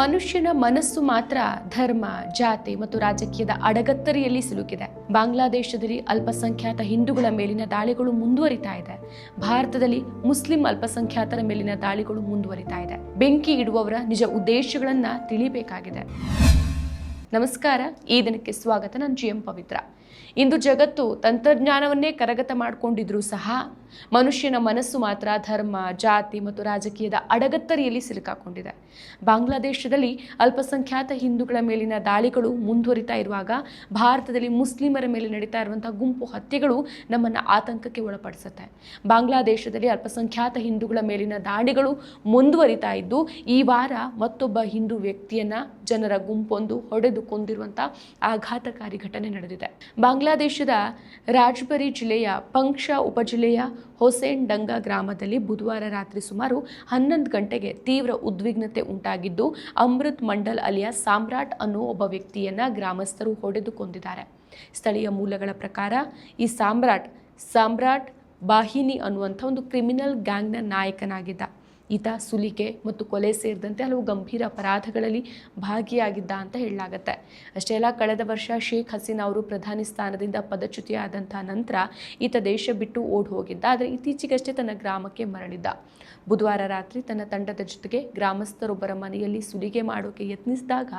ಮನುಷ್ಯನ ಮನಸ್ಸು ಮಾತ್ರ ಧರ್ಮ, ಜಾತಿ ಮತ್ತು ರಾಜಕೀಯದ ಅಡಗತ್ತರಿಯಲ್ಲಿ ಸಿಲುಕಿದೆ. ಬಾಂಗ್ಲಾದೇಶದಲ್ಲಿ ಅಲ್ಪಸಂಖ್ಯಾತ ಹಿಂದೂಗಳ ಮೇಲಿನ ದಾಳಿಗಳು ಮುಂದುವರಿತಾ ಇದೆ. ಭಾರತದಲ್ಲಿ ಮುಸ್ಲಿಂ ಅಲ್ಪಸಂಖ್ಯಾತರ ಮೇಲಿನ ದಾಳಿಗಳು ಮುಂದುವರಿತಾ ಇದೆ. ಬೆಂಕಿ ಇಡುವವರ ನಿಜ ಉದ್ದೇಶಗಳನ್ನ ತಿಳಿಬೇಕಾಗಿದೆ. ನಮಸ್ಕಾರ. ಈ ದಿನಕ್ಕೆ ಸ್ವಾಗತ. ನಾನು ಜಿ ಎಂ ಪವಿತ್ರ. ಇಂದು ಜಗತ್ತು ತಂತ್ರಜ್ಞಾನವನ್ನೇ ಕರಗತ ಮಾಡಿಕೊಂಡಿದ್ರೂ ಸಹ ಮನುಷ್ಯನ ಮನಸ್ಸು ಮಾತ್ರ ಧರ್ಮ, ಜಾತಿ ಮತ್ತು ರಾಜಕೀಯದ ಅಡಗತ್ತರಿಯಲ್ಲಿ ಸಿಲುಕಾಕೊಂಡಿದೆ. ಬಾಂಗ್ಲಾದೇಶದಲ್ಲಿ ಅಲ್ಪಸಂಖ್ಯಾತ ಹಿಂದೂಗಳ ಮೇಲಿನ ದಾಳಿಗಳು ಮುಂದುವರಿತಾ ಇರುವಾಗ ಭಾರತದಲ್ಲಿ ಮುಸ್ಲಿಮರ ಮೇಲೆ ನಡೀತಾ ಇರುವಂತಹ ಗುಂಪು ಹತ್ಯೆಗಳು ನಮ್ಮನ್ನು ಆತಂಕಕ್ಕೆ ಒಳಪಡಿಸುತ್ತೆ. ಬಾಂಗ್ಲಾದೇಶದಲ್ಲಿ ಅಲ್ಪಸಂಖ್ಯಾತ ಹಿಂದೂಗಳ ಮೇಲಿನ ದಾಳಿಗಳು ಮುಂದುವರಿತಾ ಇದ್ದು, ಈ ವಾರ ಮತ್ತೊಬ್ಬ ಹಿಂದೂ ವ್ಯಕ್ತಿಯನ್ನ ಜನರ ಗುಂಪೊಂದು ಹೊಡೆದು ಕೊಂದಿರುವಂಥ ಆಘಾತಕಾರಿ ಘಟನೆ ನಡೆದಿದೆ. ಬಾಂಗ್ಲಾದೇಶದ ರಾಜ್ಬರಿ ಜಿಲ್ಲೆಯ ಪಂಕ್ಷ ಉಪಜಿಲ್ಲೆಯ ಹೊಸೇನ್ ಡಂಗಾ ಗ್ರಾಮದಲ್ಲಿ ಬುಧವಾರ ರಾತ್ರಿ ಸುಮಾರು ಹನ್ನೊಂದು ಗಂಟೆಗೆ ತೀವ್ರ ಉದ್ವಿಗ್ನತೆ ಉಂಟಾಗಿದ್ದು, ಅಮೃತ್ ಮಂಡಲ್ ಅಲಿಯ ಸಾಮ್ರಾಟ್ ಅನ್ನೋ ಒಬ್ಬ ವ್ಯಕ್ತಿಯನ್ನು ಗ್ರಾಮಸ್ಥರು ಹೊಡೆದು ಕೊಂದಿದ್ದಾರೆ ಸ್ಥಳೀಯ ಮೂಲಗಳ ಪ್ರಕಾರ, ಈ ಸಾಮ್ರಾಟ್ ಸಾಮ್ರಾಟ್ ಬಾಹಿನಿ ಅನ್ನುವಂಥ ಒಂದು ಕ್ರಿಮಿನಲ್ ಗ್ಯಾಂಗ್ನ ನಾಯಕನಾಗಿದ್ದ. ಈತ ಸುಲಿಗೆ ಮತ್ತು ಕೊಲೆ ಸೇರಿದಂತೆ ಹಲವು ಗಂಭೀರ ಅಪರಾಧಗಳಲ್ಲಿ ಭಾಗಿಯಾಗಿದ್ದ ಅಂತ ಹೇಳಲಾಗತ್ತೆ. ಅಷ್ಟೇ ಅಲ್ಲ, ಕಳೆದ ವರ್ಷ ಶೇಖ್ ಹಸೀನಾ ಅವರು ಪ್ರಧಾನಿ ಸ್ಥಾನದಿಂದ ಪದಚ್ಯುತಿಯಾದಂಥ ನಂತರ ಈತ ದೇಶ ಬಿಟ್ಟು ಓಡ್ ಹೋಗಿದ್ದ ಆದರೆ ಇತ್ತೀಚೆಗಷ್ಟೇ ತನ್ನ ಗ್ರಾಮಕ್ಕೆ ಮರಳಿದ್ದ. ಬುಧವಾರ ರಾತ್ರಿ ತನ್ನ ತಂಡದ ಜೊತೆಗೆ ಗ್ರಾಮಸ್ಥರೊಬ್ಬರ ಮನೆಯಲ್ಲಿ ಸುಲಿಗೆ ಮಾಡೋಕೆ ಯತ್ನಿಸಿದಾಗ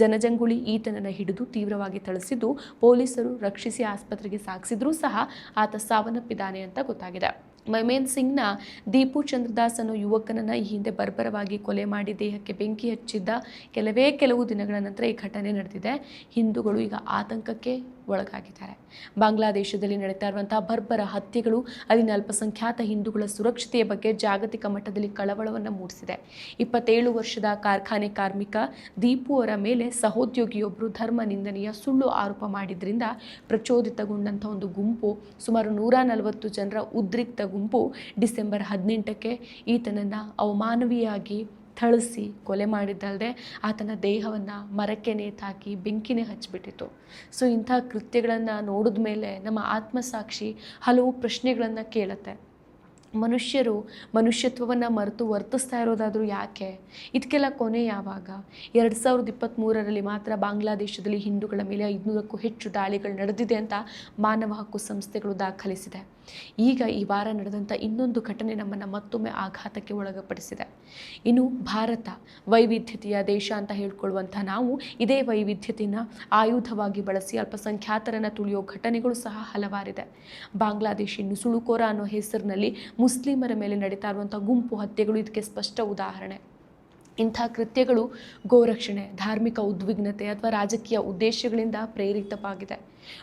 ಜನಜಂಗುಳಿ ಈತನನ್ನು ಹಿಡಿದು ತೀವ್ರವಾಗಿ ಥಳಿಸಿದ್ದು, ಪೊಲೀಸರು ರಕ್ಷಿಸಿ ಆಸ್ಪತ್ರೆಗೆ ಸಾಗಿಸಿದ್ರೂ ಸಹ ಆತ ಸಾವನ್ನಪ್ಪಿದ್ದಾನೆ ಅಂತ ಗೊತ್ತಾಗಿದೆ. ಮೈಮೇನ್ ಸಿಂಗ್ನ ದೀಪು ಚಂದ್ರದಾಸ್ ಅನ್ನೋ ಯುವಕನನ್ನು ಈ ಹಿಂದೆ ಬರ್ಬರವಾಗಿ ಕೊಲೆ ಮಾಡಿ ದೇಹಕ್ಕೆ ಬೆಂಕಿ ಹಚ್ಚಿದ್ದ ಕೆಲವೇ ಕೆಲವು ದಿನಗಳ ನಂತರ ಈ ಘಟನೆ ನಡೆದಿದೆ. ಹಿಂದೂಗಳು ಈಗ ಆತಂಕಕ್ಕೆ ಒಳಗಾಗಿದ್ದಾರೆ. ಬಾಂಗ್ಲಾದೇಶದಲ್ಲಿ ನಡೀತಾ ಇರುವಂತಹ ಬರ್ಬರ ಹತ್ಯೆಗಳು ಅಲ್ಲಿನ ಅಲ್ಪಸಂಖ್ಯಾತ ಹಿಂದೂಗಳ ಸುರಕ್ಷತೆಯ ಬಗ್ಗೆ ಜಾಗತಿಕ ಮಟ್ಟದಲ್ಲಿ ಕಳವಳವನ್ನು ಮೂಡಿಸಿದೆ. ಇಪ್ಪತ್ತೇಳು ವರ್ಷದ ಕಾರ್ಖಾನೆ ಕಾರ್ಮಿಕ ದೀಪು ಅವರ ಮೇಲೆ ಸಹೋದ್ಯೋಗಿಯೊಬ್ಬರು ಧರ್ಮ ನಿಂದನೆಯ ಸುಳ್ಳು ಆರೋಪ ಮಾಡಿದ್ರಿಂದ ಪ್ರಚೋದಿತಗೊಂಡಂಥ ಒಂದು ಗುಂಪು ಸುಮಾರು ನೂರ ನಲವತ್ತು ಜನರ ಉದ್ರಿಕ್ತ ಗುಂಪು ಡಿಸೆಂಬರ್ ಹದಿನೆಂಟಕ್ಕೆ ಈತನನ್ನು ಅವಮಾನವಿಯಾಗಿ ಥಳಿಸಿ ಕೊಲೆ ಮಾಡಿದ್ದಲ್ಲದೆ ಆತನ ದೇಹವನ್ನು ಮರಕ್ಕೆ ನೇತಾಕಿ ಬೆಂಕಿನೇ ಹಚ್ಚಿಬಿಟ್ಟಿತ್ತು. ಸೊ ಇಂಥ ಕೃತ್ಯಗಳನ್ನು ನೋಡಿದ ಮೇಲೆ ನಮ್ಮ ಆತ್ಮಸಾಕ್ಷಿ ಹಲವು ಪ್ರಶ್ನೆಗಳನ್ನು ಕೇಳುತ್ತೆ. ಮನುಷ್ಯರು ಮನುಷ್ಯತ್ವವನ್ನು ಮರೆತು ವರ್ತಿಸ್ತಾ ಇರೋದಾದರೂ ಯಾಕೆ? ಇದಕ್ಕೆಲ್ಲ ಕೊನೆ ಯಾವಾಗ? ಎರಡು ಸಾವಿರದ ಇಪ್ಪತ್ತ್ಮೂರರಲ್ಲಿ ಮಾತ್ರ ಬಾಂಗ್ಲಾದೇಶದಲ್ಲಿ ಹಿಂದೂಗಳ ಮೇಲೆ ಐದುನೂರಕ್ಕೂ ಹೆಚ್ಚು ದಾಳಿಗಳು ನಡೆದಿದೆ ಅಂತ ಮಾನವ ಹಕ್ಕು ಸಂಸ್ಥೆಗಳು ದಾಖಲಿಸಿದೆ. ಈಗ ಈ ವಾರ ನಡೆದಂಥ ಇನ್ನೊಂದು ಘಟನೆ ನಮ್ಮನ್ನು ಮತ್ತೊಮ್ಮೆ ಆಘಾತಕ್ಕೆ ಒಳಗಪಡಿಸಿದೆ ಇನ್ನು ಭಾರತ ವೈವಿಧ್ಯತೆಯ ದೇಶ ಅಂತ ಹೇಳ್ಕೊಳ್ಳುವಂಥ ನಾವು ಇದೇ ವೈವಿಧ್ಯತೆಯನ್ನು ಆಯುಧವಾಗಿ ಬಳಸಿ ಅಲ್ಪಸಂಖ್ಯಾತರನ್ನು ತುಳಿಯೋ ಘಟನೆಗಳು ಸಹ ಹಲವಾರಿದೆ. ಬಾಂಗ್ಲಾದೇಶಿ ನುಸುಳುಕೋರ ಅನ್ನೋ ಹೆಸರಿನಲ್ಲಿ ಮುಸ್ಲಿಮರ ಮೇಲೆ ನಡೀತಾ ಇರುವಂಥ ಗುಂಪು ಹತ್ಯೆಗಳು ಇದಕ್ಕೆ ಸ್ಪಷ್ಟ ಉದಾಹರಣೆ. ಇಂಥ ಕೃತ್ಯಗಳು ಗೋರಕ್ಷಣೆ, ಧಾರ್ಮಿಕ ಉದ್ವಿಗ್ನತೆ ಅಥವಾ ರಾಜಕೀಯ ಉದ್ದೇಶಗಳಿಂದ ಪ್ರೇರಿತವಾಗಿದೆ.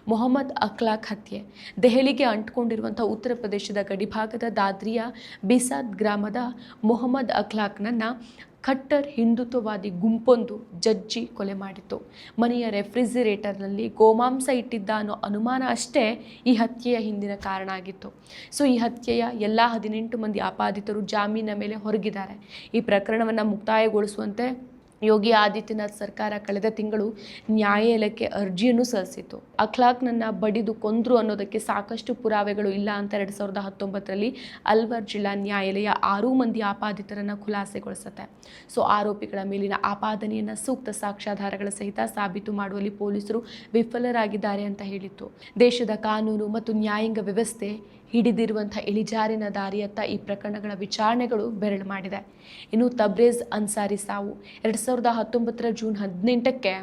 ಮೊಹಮ್ಮದ್ ಅಖ್ಲಾಕ್ ಹತ್ಯೆ. ದೆಹಲಿಗೆ ಅಂಟ್ಕೊಂಡಿರುವಂಥ ಉತ್ತರ ಪ್ರದೇಶದ ಗಡಿಭಾಗದ ದಾದ್ರಿಯ ಬಿಸಾದ್ ಗ್ರಾಮದ ಮೊಹಮ್ಮದ್ ಅಖ್ಲಾಕ್ನನ್ನು ಖಟ್ಟರ್ ಹಿಂದುತ್ವವಾದಿ ಗುಂಪೊಂದು ಜಜ್ಜಿ ಕೊಲೆ ಮಾಡಿತು ಮನೆಯ ರೆಫ್ರಿಜಿರೇಟರ್ನಲ್ಲಿ ಗೋಮಾಂಸ ಇಟ್ಟಿದ್ದ ಅನ್ನೋ ಅನುಮಾನ ಅಷ್ಟೇ ಈ ಹತ್ಯೆಯ ಹಿಂದಿನ ಕಾರಣ ಆಗಿತ್ತು. ಸೊ, ಈ ಹತ್ಯೆಯ ಎಲ್ಲ ಹದಿನೆಂಟು ಮಂದಿ ಆಪಾದಿತರು ಜಾಮೀನ ಮೇಲೆ ಹೊರಗಿದ್ದಾರೆ. ಈ ಪ್ರಕರಣವನ್ನು ಮುಕ್ತಾಯಗೊಳಿಸುವಂತೆ ಯೋಗಿ ಆದಿತ್ಯನಾಥ್ ಸರ್ಕಾರ ಕಳೆದ ತಿಂಗಳು ನ್ಯಾಯಾಲಯಕ್ಕೆ ಅರ್ಜಿಯನ್ನು ಸಲ್ಲಿಸಿತ್ತು. ಅಖ್ಲಾಕ್ನನ್ನು ಬಡಿದು ಕೊಂದ್ರು ಅನ್ನೋದಕ್ಕೆ ಸಾಕಷ್ಟು ಪುರಾವೆಗಳು ಇಲ್ಲ ಅಂತ ಎರಡು ಸಾವಿರದ ಹತ್ತೊಂಬತ್ತರಲ್ಲಿ ಅಲ್ವರ್ ಜಿಲ್ಲಾ ನ್ಯಾಯಾಲಯ ಆರು ಮಂದಿ ಆಪಾದಿತರನ್ನು ಖುಲಾಸೆಗೊಳಿಸುತ್ತೆ. ಸೊ ಆರೋಪಿಗಳ ಮೇಲಿನ ಆಪಾದನೆಯನ್ನು ಸೂಕ್ತ ಸಾಕ್ಷ್ಯಾಧಾರಗಳ ಸಹಿತ ಸಾಬೀತು ಮಾಡುವಲ್ಲಿ ಪೊಲೀಸರು ವಿಫಲರಾಗಿದ್ದಾರೆ ಅಂತ ಹೇಳಿತ್ತು. ದೇಶದ ಕಾನೂನು ಮತ್ತು ನ್ಯಾಯಾಂಗ ವ್ಯವಸ್ಥೆ ಹಿಡಿದಿರುವಂಥ ಇಳಿಜಾರಿನ ದಾರಿಯತ್ತ ಈ ಪ್ರಕರಣಗಳ ವಿಚಾರಣೆಗಳು ಬೆರಳು ಮಾಡಿದೆ. ಇನ್ನು ತಬ್ರೇಜ್ ಅನ್ಸಾರಿ ಸಾವು. ಎರಡು ಸಾವಿರದ ಹತ್ತೊಂಬತ್ತರ ಜೂನ್ ಹದಿನೆಂಟಕ್ಕೆ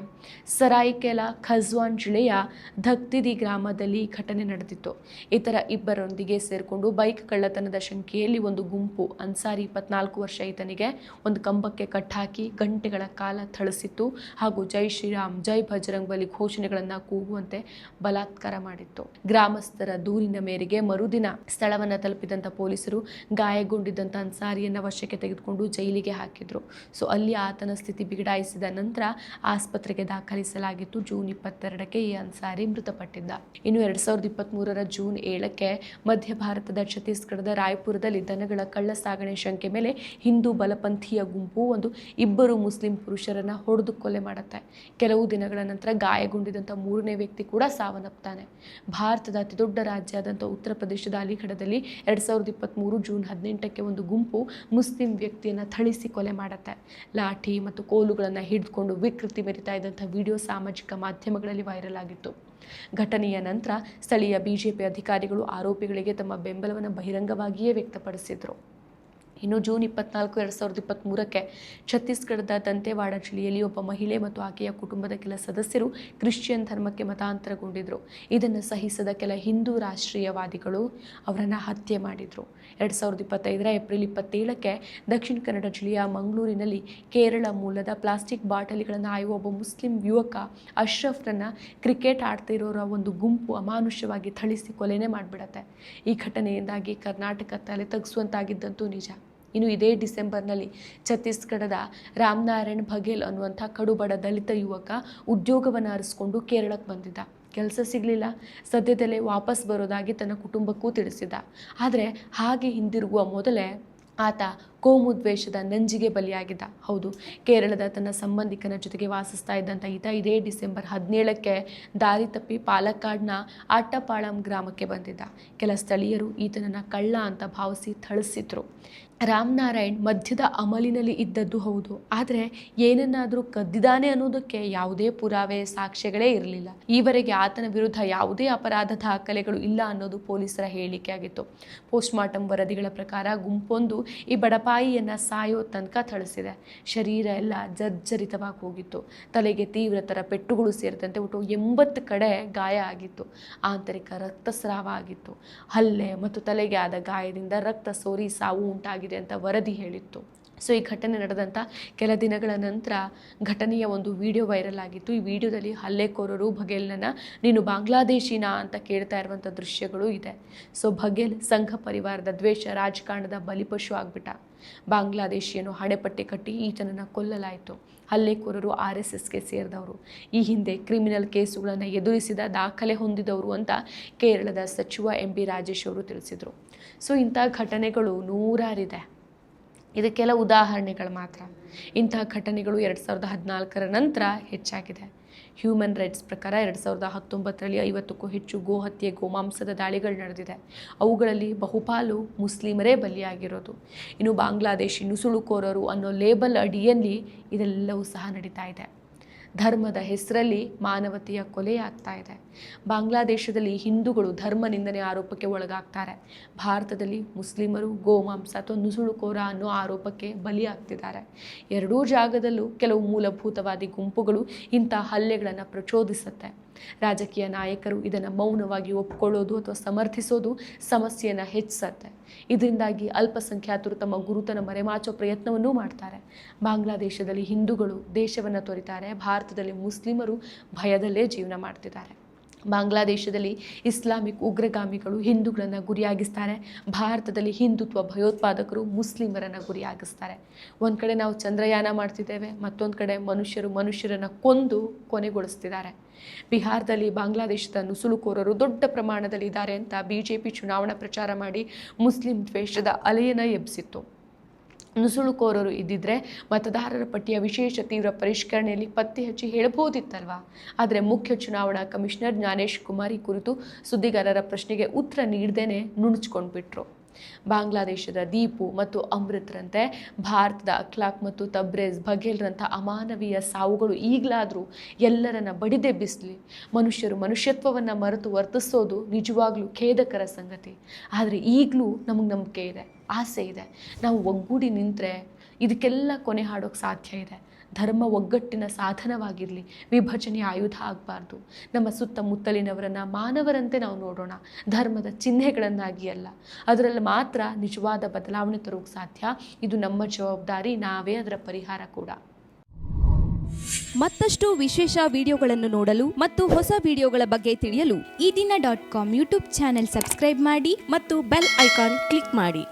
ಸರಾಯಿಕೆಲ ಖಜ್ವಾನ್ ಜಿಲ್ಲೆಯ ಧಕ್ತಿದಿ ಗ್ರಾಮದಲ್ಲಿ ಘಟನೆ ನಡೆದಿತ್ತು. ಇತರ ಇಬ್ಬರೊಂದಿಗೆ ಸೇರಿಕೊಂಡು ಬೈಕ್ ಕಳ್ಳತನದ ಶಂಕೆಯಲ್ಲಿ ಒಂದು ಗುಂಪು ಅನ್ಸಾರಿ ಇಪ್ಪತ್ನಾಲ್ಕು ವರ್ಷ ಈತನಿಗೆ ಒಂದು ಕಂಬಕ್ಕೆ ಕಟ್ಟಾಕಿ ಗಂಟೆಗಳ ಕಾಲ ಥಳಿಸಿತ್ತು ಹಾಗೂ ಜೈ ಶ್ರೀರಾಮ್, ಜೈ ಬಜರಂಗ್ ಬಲಿ ಘೋಷಣೆಗಳನ್ನು ಕೂಗುವಂತೆ ಬಲಾತ್ಕಾರ ಮಾಡಿತ್ತು. ಗ್ರಾಮಸ್ಥರ ದೂರಿನ ಮೇರೆಗೆ ಮರುದಿನ ಸ್ಥಳವನ್ನು ತಲುಪಿದಂಥ ಪೊಲೀಸರು ಗಾಯಗೊಂಡಿದ್ದಂಥ ಅನ್ಸಾರಿಯನ್ನು ವಶಕ್ಕೆ ತೆಗೆದುಕೊಂಡು ಜೈಲಿಗೆ ಹಾಕಿದ್ರು. ಸೊ, ಅಲ್ಲಿ ಆತನ ಸ್ಥಿತಿ ಬಿಗಡಾಯಿಸಿದ ನಂತರ ಆಸ್ಪತ್ರೆಗೆ ದಾಖಲಿಸಲಾಗಿತ್ತು. ಜೂನ್ ಇಪ್ಪತ್ತೆರಡಕ್ಕೆ ಈ ಅನ್ಸಾರಿ ಮೃತಪಟ್ಟಿದ್ದ. ಇನ್ನು ಎರಡ್ ಸಾವಿರದ ಇಪ್ಪತ್ತ್ಮೂರರ ಜೂನ್ ಏಳಕ್ಕೆ ಮಧ್ಯ ಭಾರತದ ಛತ್ತೀಸ್ಗಢದ ರಾಯ್ಪುರದಲ್ಲಿ ದನಗಳ ಕಳ್ಳ ಸಾಗಣೆ ಶಂಕೆ ಮೇಲೆ ಹಿಂದೂ ಬಲಪಂಥೀಯ ಗುಂಪು ಒಂದು ಇಬ್ಬರು ಮುಸ್ಲಿಂ ಪುರುಷರನ್ನ ಹೊಡೆದು ಕೊಲೆ ಮಾಡುತ್ತೆ. ಕೆಲವು ದಿನಗಳ ನಂತರ ಗಾಯಗೊಂಡಿದ್ದಂಥ ಮೂರನೇ ವ್ಯಕ್ತಿ ಕೂಡ ಸಾವನ್ನಪ್ತಾನೆ ಭಾರತದ ಅತಿದೊಡ್ಡ ರಾಜ್ಯ ಆದಂಥ ಉತ್ತರ ಪ್ರದೇಶದ ಪ್ರದೇಶದ ಅಲಿಗಢದಲ್ಲಿ ಎರಡು ಸಾವಿರದ ಇಪ್ಪತ್ತ್ಮೂರು ಜೂನ್ ಹದಿನೆಂಟಕ್ಕೆ ಒಂದು ಗುಂಪು ಮುಸ್ಲಿಂ ವ್ಯಕ್ತಿಯನ್ನು ಥಳಿಸಿ ಕೊಲೆ ಮಾಡುತ್ತೆ. ಲಾಠಿ ಮತ್ತು ಕೋಲುಗಳನ್ನು ಹಿಡಿದುಕೊಂಡು ವಿಕೃತಿ ಮೆರಿತಾ ಇದ್ದಂಥ ವಿಡಿಯೋ ಸಾಮಾಜಿಕ ಮಾಧ್ಯಮಗಳಲ್ಲಿ ವೈರಲ್ ಆಗಿತ್ತು. ಘಟನೆಯ ನಂತರ ಸ್ಥಳೀಯ ಬಿಜೆಪಿ ಅಧಿಕಾರಿಗಳು ಆರೋಪಿಗಳಿಗೆ ತಮ್ಮ ಬೆಂಬಲವನ್ನು ಬಹಿರಂಗವಾಗಿಯೇ ವ್ಯಕ್ತಪಡಿಸಿದರು. ಇನ್ನು ಜೂನ್ ಇಪ್ಪತ್ನಾಲ್ಕು, ಎರಡು ಸಾವಿರದ ಇಪ್ಪತ್ತ್ಮೂರಕ್ಕೆ ಛತ್ತೀಸ್ಗಢದ ದಂತೇವಾಡ ಜಿಲ್ಲೆಯಲ್ಲಿ ಒಬ್ಬ ಮಹಿಳೆ ಮತ್ತು ಆಕೆಯ ಕುಟುಂಬದ ಕೆಲ ಸದಸ್ಯರು ಕ್ರಿಶ್ಚಿಯನ್ ಧರ್ಮಕ್ಕೆ ಮತಾಂತರಗೊಂಡಿದ್ದರು ಇದನ್ನು ಸಹಿಸದ ಕೆಲ ಹಿಂದೂ ರಾಷ್ಟ್ರೀಯವಾದಿಗಳು ಅವರನ್ನು ಹತ್ಯೆ ಮಾಡಿದರು. ಎರಡು ಸಾವಿರದ ಇಪ್ಪತ್ತೈದರ ಏಪ್ರಿಲ್ ಇಪ್ಪತ್ತೇಳಕ್ಕೆ ದಕ್ಷಿಣ ಕನ್ನಡ ಜಿಲ್ಲೆಯ ಮಂಗಳೂರಿನಲ್ಲಿ ಕೇರಳ ಮೂಲದ ಪ್ಲಾಸ್ಟಿಕ್ ಬಾಟಲಿಗಳನ್ನು ಆಯುವ ಒಬ್ಬ ಮುಸ್ಲಿಂ ಯುವಕ ಅಶ್ರಫ್ರನ್ನು ಕ್ರಿಕೆಟ್ ಆಡ್ತಿರೋರ ಒಂದು ಗುಂಪು ಅಮಾನುಷ್ಯವಾಗಿ ಥಳಿಸಿ ಕೊಲೆನೇ ಮಾಡಿಬಿಡತ್ತೆ. ಈ ಘಟನೆಯಿಂದಾಗಿ ಕರ್ನಾಟಕ ತಲೆ ತಗ್ಗಿಸುವಂತಾಗಿದ್ದಂತೂ ನಿಜ. ಇನ್ನು ಇದೇ ಡಿಸೆಂಬರ್ನಲ್ಲಿ ಛತ್ತೀಸ್ಗಢದ ರಾಮನಾರಾಯಣ್ ಬಘೇಲ್ ಅನ್ನುವಂಥ ಕಡುಬಡ ದಲಿತ ಯುವಕ ಉದ್ಯೋಗವನ್ನು ಅರಿಸ್ಕೊಂಡು ಕೇರಳಕ್ಕೆ ಬಂದಿದ್ದ. ಕೆಲಸ ಸಿಗಲಿಲ್ಲ. ಸದ್ಯದಲ್ಲೇ ವಾಪಸ್ ಬರೋದಾಗಿ ತನ್ನ ಕುಟುಂಬಕ್ಕೂ ತಿಳಿಸಿದ. ಆದರೆ ಹಾಗೆ ಹಿಂದಿರುಗುವ ಮೊದಲೇ ಆತ ಕೋಮು ದ್ವೇಷದ ನಂಜಿಗೆ ಬಲಿಯಾಗಿದ್ದ. ಹೌದು, ಕೇರಳದ ತನ್ನ ಸಂಬಂಧಿಕನ ಜೊತೆಗೆ ವಾಸಿಸ್ತಾ ಇದ್ದಂಥ ಈತ ಇದೇ ಡಿಸೆಂಬರ್ ಹದಿನೇಳಕ್ಕೆ ದಾರಿ ತಪ್ಪಿ ಪಾಲಕ್ಕಾಡ್ನ ಆಟ್ಟಪಾಳಂ ಗ್ರಾಮಕ್ಕೆ ಬಂದಿದ್ದ. ಕೆಲ ಸ್ಥಳೀಯರು ಈತನನ್ನು ಕಳ್ಳ ಅಂತ ಭಾವಿಸಿ ಥಳಿಸಿದ್ರು. ರಾಮನಾರಾಯಣ್ ಮಧ್ಯದ ಅಮಲಿನಲ್ಲಿ ಇದ್ದದ್ದು ಹೌದು. ಆದರೆ ಏನನ್ನಾದರೂ ಕದ್ದಿದ್ದಾನೆ ಅನ್ನೋದಕ್ಕೆ ಯಾವುದೇ ಪುರಾವೆ ಸಾಕ್ಷ್ಯಗಳೇ ಇರಲಿಲ್ಲ. ಈವರೆಗೆ ಆತನ ವಿರುದ್ಧ ಯಾವುದೇ ಅಪರಾಧ ದಾಖಲೆಗಳು ಇಲ್ಲ ಅನ್ನೋದು ಪೊಲೀಸರ ಹೇಳಿಕೆ ಆಗಿತ್ತು ಪೋಸ್ಟ್ಮಾರ್ಟಮ್ ವರದಿಗಳ ಪ್ರಕಾರ ಗುಂಪೊಂದು ಈ ಬಡಪಾಯಿಯನ್ನು ಸಾಯೋ ತನಕ ಥಳಿಸಿದೆ. ಶರೀರ ಎಲ್ಲ ಜರ್ಜರಿತವಾಗಿ ಹೋಗಿತ್ತು. ತಲೆಗೆ ತೀವ್ರತರ ಪೆಟ್ಟುಗಳು ಸೇರಿದಂತೆ ಒಟ್ಟು ಎಂಬತ್ತು ಕಡೆ ಗಾಯ ಆಗಿತ್ತು. ಆಂತರಿಕ ರಕ್ತಸ್ರಾವ ಆಗಿತ್ತು. ಹಲ್ಲೆ ಮತ್ತು ತಲೆಗೆ ಆದ ಗಾಯದಿಂದ ರಕ್ತ ಸೋರಿ ಸಾವು ಉಂಟಾಗಿದೆ ಅಂತ ವರದಿ ಹೇಳಿತ್ತು. ಸೊ ಈ ಘಟನೆ ನಡೆದಂಥ ಕೆಲ ದಿನಗಳ ನಂತರ ಘಟನೆಯ ಒಂದು ವಿಡಿಯೋ ವೈರಲ್ ಆಗಿತ್ತು. ಈ ವಿಡಿಯೋದಲ್ಲಿ ಹಲ್ಲೆಕೋರರು ಬಘೇಲ್ನನ್ನು ನೀನು ಬಾಂಗ್ಲಾದೇಶಿನಾ ಅಂತ ಕೇಳ್ತಾ ಇರುವಂಥ ದೃಶ್ಯಗಳು ಇದೆ. ಸೊ ಬಘೇಲ್ ಸಂಘ ಪರಿವಾರದ ದ್ವೇಷ ರಾಜಕಾರಣದ ಬಲಿಪಶು ಆಗ್ಬಿಟ್ಟ. ಬಾಂಗ್ಲಾದೇಶಿಯನ್ನು ಹಣೆಪಟ್ಟಿ ಕಟ್ಟಿ ಈತನನ್ನು ಕೊಲ್ಲಲಾಯಿತು. ಹಲ್ಲೆಕೋರರು ಆರ್ ಎಸ್ ಎಸ್ಗೆ ಸೇರಿದವರು. ಈ ಹಿಂದೆ ಕ್ರಿಮಿನಲ್ ಕೇಸುಗಳನ್ನು ಎದುರಿಸಿದ ದಾಖಲೆ ಹೊಂದಿದವರು ಅಂತ ಕೇರಳದ ಸಚಿವ ಎಂ ಬಿ ರಾಜೇಶ್ ಅವರು ತಿಳಿಸಿದರು. ಸೊ ಇಂಥ ಘಟನೆಗಳು ನೂರಾರಿದೆ. ಇದು ಕೆಲ ಉದಾಹರಣೆಗಳು ಮಾತ್ರ. ಇಂತಹ ಘಟನೆಗಳು ಎರಡು ಸಾವಿರದ ಹದಿನಾಲ್ಕರ ನಂತರ ಹೆಚ್ಚಾಗಿದೆ. ಹ್ಯೂಮನ್ ರೈಟ್ಸ್ ಪ್ರಕಾರ ಎರಡು ಸಾವಿರದ ಹತ್ತೊಂಬತ್ತರಲ್ಲಿ ಐವತ್ತಕ್ಕೂ ಹೆಚ್ಚು ಗೋಹತ್ಯೆ ಗೋಮಾಂಸದ ದಾಳಿಗಳು ನಡೆದಿದೆ. ಅವುಗಳಲ್ಲಿ ಬಹುಪಾಲು ಮುಸ್ಲಿಮರೇ ಬಲಿಯಾಗಿರೋದು. ಇನ್ನು ಬಾಂಗ್ಲಾದೇಶಿ ನುಸುಳುಕೋರರು ಅನ್ನೋ ಲೇಬಲ್ ಅಡಿಯಲ್ಲಿ ಇದೆಲ್ಲವೂ ಸಹ ನಡೀತಾ ಇದೆ. ಧರ್ಮದ ಹೆಸರಲ್ಲಿ ಮಾನವತೆಯ ಕೊಲೆಯಾಗ್ತಾ ಇದೆ. ಬಾಂಗ್ಲಾದೇಶದಲ್ಲಿ ಹಿಂದೂಗಳು ಧರ್ಮ ನಿಂದನೆ ಆರೋಪಕ್ಕೆ ಒಳಗಾಗ್ತಾರೆ. ಭಾರತದಲ್ಲಿ ಮುಸ್ಲಿಮರು ಗೋಮಾಂಸ ಅಥವಾ ನುಸುಳುಕೋರ ಅನ್ನೋ ಆರೋಪಕ್ಕೆ ಬಲಿಯಾಗ್ತಿದ್ದಾರೆ. ಎರಡೂ ಜಾಗದಲ್ಲೂ ಕೆಲವು ಮೂಲಭೂತವಾದಿ ಗುಂಪುಗಳು ಇಂಥ ಹಲ್ಲೆಗಳನ್ನು ಪ್ರಚೋದಿಸುತ್ತೆ. ರಾಜಕೀಯ ನಾಯಕರು ಇದನ್ನು ಮೌನವಾಗಿ ಒಪ್ಕೊಳ್ಳೋದು ಅಥವಾ ಸಮರ್ಥಿಸೋದು ಸಮಸ್ಯೆಯನ್ನು ಹೆಚ್ಚಿಸತ್ತೆ. ಇದರಿಂದಾಗಿ ಅಲ್ಪಸಂಖ್ಯಾತರು ತಮ್ಮ ಗುರುತನ ಮರೆಮಾಚೋ ಪ್ರಯತ್ನವನ್ನೂ ಮಾಡ್ತಾರೆ. ಬಾಂಗ್ಲಾದೇಶದಲ್ಲಿ ಹಿಂದೂಗಳು ದೇಶವನ್ನು ತೊರಿತಾರೆ, ಭಾರತದಲ್ಲಿ ಮುಸ್ಲಿಮರು ಭಯದಲ್ಲೇ ಜೀವನ ಮಾಡ್ತಿದ್ದಾರೆ. ಬಾಂಗ್ಲಾದೇಶದಲ್ಲಿ ಇಸ್ಲಾಮಿಕ್ ಉಗ್ರಗಾಮಿಗಳು ಹಿಂದೂಗಳನ್ನು ಗುರಿಯಾಗಿಸ್ತಾರೆ. ಭಾರತದಲ್ಲಿ ಹಿಂದುತ್ವ ಭಯೋತ್ಪಾದಕರು ಮುಸ್ಲಿಮರನ್ನು ಗುರಿಯಾಗಿಸ್ತಾರೆ. ಒಂದು ಕಡೆ ನಾವು ಚಂದ್ರಯಾನ ಮಾಡ್ತಿದ್ದೇವೆ, ಮತ್ತೊಂದು ಕಡೆ ಮನುಷ್ಯರು ಮನುಷ್ಯರನ್ನು ಕೊಂದು ಕೊನೆಗೊಳಿಸ್ತಿದ್ದಾರೆ. ಬಿಹಾರದಲ್ಲಿ ಬಾಂಗ್ಲಾದೇಶದ ನುಸುಳುಕೋರರು ದೊಡ್ಡ ಪ್ರಮಾಣದಲ್ಲಿ ಇದ್ದಾರೆ ಅಂತ ಬಿ ಜೆ ಪಿ ಚುನಾವಣಾ ಪ್ರಚಾರ ಮಾಡಿ ಮುಸ್ಲಿಂ ದ್ವೇಷದ ಅಲೆಯನ್ನು ಎಬ್ಬಿಸಿತ್ತು ನುಸುಳುಕೋರರು ಇದ್ದಿದ್ರೆ ಮತದಾರರ ಪಟ್ಟಿಯ ವಿಶೇಷ ತೀವ್ರ ಪರಿಷ್ಕರಣೆಯಲ್ಲಿ ಪತ್ತೆ ಹಚ್ಚಿ ಹೇಳಬಹುದಿತ್ತಲ್ವಾ? ಆದರೆ ಮುಖ್ಯ ಚುನಾವಣಾ ಕಮಿಷನರ್ ಜ್ಞಾನೇಶ್ ಕುಮಾರ್ ಕುರಿತು ಸುದ್ದಿಗಾರರ ಪ್ರಶ್ನೆಗೆ ಉತ್ತರ ನೀಡದೇನೆ ನುಣುಚ್ಕೊಂಡ್ಬಿಟ್ರು. ಬಾಂಗ್ಲಾದೇಶದ ದೀಪು ಮತ್ತು ಅಮೃತ್ರಂತೆ ಭಾರತದ ಅಖ್ಲಾಕ್ ಮತ್ತು ತಬ್ರೇಜ್ ಬಘೇಲ್ರಂಥ ಅಮಾನವೀಯ ಸಾವುಗಳು ಈಗಲಾದರೂ ಎಲ್ಲರನ್ನ ಬಡಿದೆಬ್ಬಿಸಲಿ ಮನುಷ್ಯರು ಮನುಷ್ಯತ್ವವನ್ನು ಮರೆತು ವರ್ತಿಸೋದು ನಿಜವಾಗ್ಲೂ ಖೇದಕರ ಸಂಗತಿ. ಆದರೆ ಈಗಲೂ ನಮಗೆ ನಂಬಿಕೆ ಇದೆ. ಆಸೆ ಇದೆ. ನಾವು ಒಗ್ಗೂಡಿ ನಿಂತರೆ ಇದಕ್ಕೆಲ್ಲ ಕೊನೆ ಹಾಡೋಕ್ಕೆ ಸಾಧ್ಯ ಇದೆ. ಧರ್ಮ ಒಗ್ಗಟ್ಟಿನ ಸಾಧನವಾಗಿರಲಿ ವಿಭಜನೆಯ ಆಯುಧ ಆಗಬಾರ್ದು. ನಮ್ಮ ಸುತ್ತಮುತ್ತಲಿನವರನ್ನು ಮಾನವರಂತೆ ನಾವು ನೋಡೋಣ. ಧರ್ಮದ ಚಿಹ್ನೆಗಳನ್ನಾಗಿ ಅಲ್ಲ, ಅದರಲ್ಲಿ ಮಾತ್ರ ನಿಜವಾದ ಬದಲಾವಣೆ ತರೋಕ್ಕೆ ಸಾಧ್ಯ. ಇದು ನಮ್ಮ ಜವಾಬ್ದಾರಿ, ನಾವೇ ಅದರ ಪರಿಹಾರ ಕೂಡ. ಮತ್ತಷ್ಟು ವಿಶೇಷ ವಿಡಿಯೋಗಳನ್ನು ನೋಡಲು ಮತ್ತು ಹೊಸ ವಿಡಿಯೋಗಳ ಬಗ್ಗೆ ತಿಳಿಯಲು Ee Dina dot com YouTube channel subscribe ಮಾಡಿ ಮತ್ತು ಬೆಲ್ ಐಕಾನ್ ಕ್ಲಿಕ್ ಮಾಡಿ.